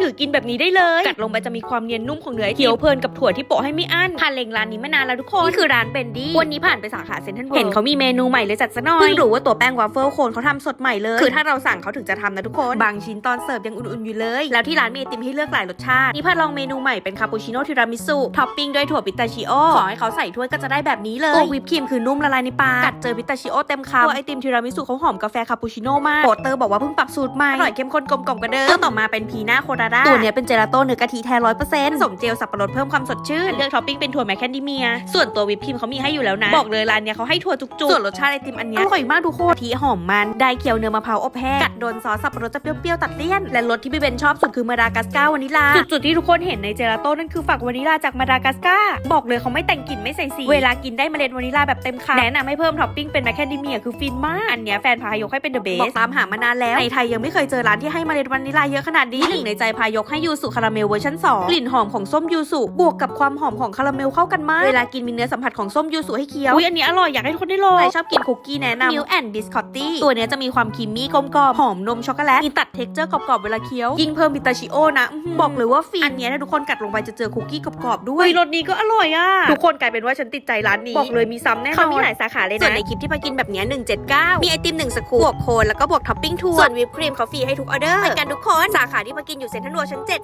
ถือกินแบบนี้ได้เลย กัดลงไปจะมีความเนียนนุ่มของเนื้อไอติมเคี้ยวเพลินกับถั่วที่โปะให้ไม่อั้นผ่านเลงร้านนี้มานานแล้วทุกคน นี่คือร้านเบนดี้ วันนี้ผ่านไปสาขาเซ็นทรัลเวิลด์เห็นเขามีเมนูใหม่เลยจัดซะหน่อย เพิ่งรู้ว่าตัวแป้งวาฟเฟิลโคนเขาทำสดใหม่เลย คือถ้าเราสั่งเขาถึงจะทำนะทุกคน บางชิ้นตอนเสิร์ฟยังอุ่นๆอยู่เลย แล้วที่ร้านมีไอติมให้เลือกหลายรสชาติ นี่พาลองเมนูใหม่เป็นคาปูชิโน่ทีรามิสุท็อปปิ้งด้วยถั่วพิสตาชิโอ ขอให้เขาใส่ถ้วยก็จะได้แบบนี้เลยตัววิปครีมคือนุ่มละลายในปาก กัดเจอพิสตาชิโอเต็มคำตัวไอติมทีรามิสุเขาหอมกาแฟคาปูชิโน่มากโปรเตอร์บอกว่าเพิ่งปรับสูตรใหม่อร่อยเข้มข้นกลมกล่อมกว่าเดิมตัวต่อมาเป็นพีน่าโคราดาตัวเนี้ยเป็นเจลาโต้เนื้อกะทิแท้ร้อยเปอร์เซ็นต์สมเจลสับปะรดเพิ่มความสดชื่นเลือกท็อปปิ้งเป็นถั่วแมคแคนดิเมีย ส่วนตัววิปครีมเขามีให้อยู่แล้วนะ บอกเลยร้านเนี้ยเขาให้ถั่วจุกๆ ส่วนรสชาติไอติมอันเนี้ยอร่อยมากทุกคนกะทิหอมมัน ได้เคียวเนื้อมะพร้าวอบแห้ง กัดโดนซอสสับปะรดจะเปรี้ยวๆตัดเลี่ยน และรสที่พี่เบนชอบสุดคือมาดากัสการ์วานิลา จุดๆที่ทุกคนเห็นในเจลาโต้นั่นคือฝักวานิลาจากมาดากัสการ์บอกเลยเขาไม่แต่งกลิ่นไม่ใส่สี เวลากินได้เมล็ดวานิลาแบบเต็มคำแนะนำให้เพิ่มท็อปปิ้งเป็นแมคแคนดิเมียคือฟินมาก อันเนี้ยแฟนพายกให้เป็นเดอะเบสบอกตามหามานานแล้วในไทยยังไม่เคยเจอร้านที่ให้เมล็ดวานิลาเยอะขนาดนี้หนึ่งในใจพายกให้ยูสุคาราเมลเวอร์ชัน2กลิ่นหอมของส้มยูสุบวกกับความหอมของคาราเมลเข้ากันมาก เวลากินมีเนื้อสัมผัสของส้มยูสุให้เคี้ยวอุ้ยอันนี้อร่อยอยากให้ทุกคนได้ลองใครชอบกินคุกกี้แนะนำ Milk and Biscotti ตัวเนี้ยจะมีความครีมมี่กลมกล่อมหอมนมช็อกโกแลตมีตัดเท็กเจอร์กรอบๆเวลาเคี้ยวยิ่งเพิ่มพิตาชิโอนะอื้อหือบอกเลยว่าฟินอันเนี้ยถ้าทุกคนกัดลงไปจะเจอคุกกี้กรอบๆด้วยรสนี้ก็อร่อยอะทุกคนกลายเป็นว่าฉันติดใจร้านนี้บอกเลยมีซ้ำแน่นอนเขามีหลายสาขาเลยนะส่วนในคลิปที่พากินแบบเนี้ย179 มีไอติม1สกู๊ปบวกโคนแล้วก็บวกท็อปปิ้งทั่วส่วนวิปครีมเขาฟรีให้ทุกออเดอร์เหมือนกันทุกคนสาขาที่พากินอยู่เซ็นทรัลเวิลด์ชั้น7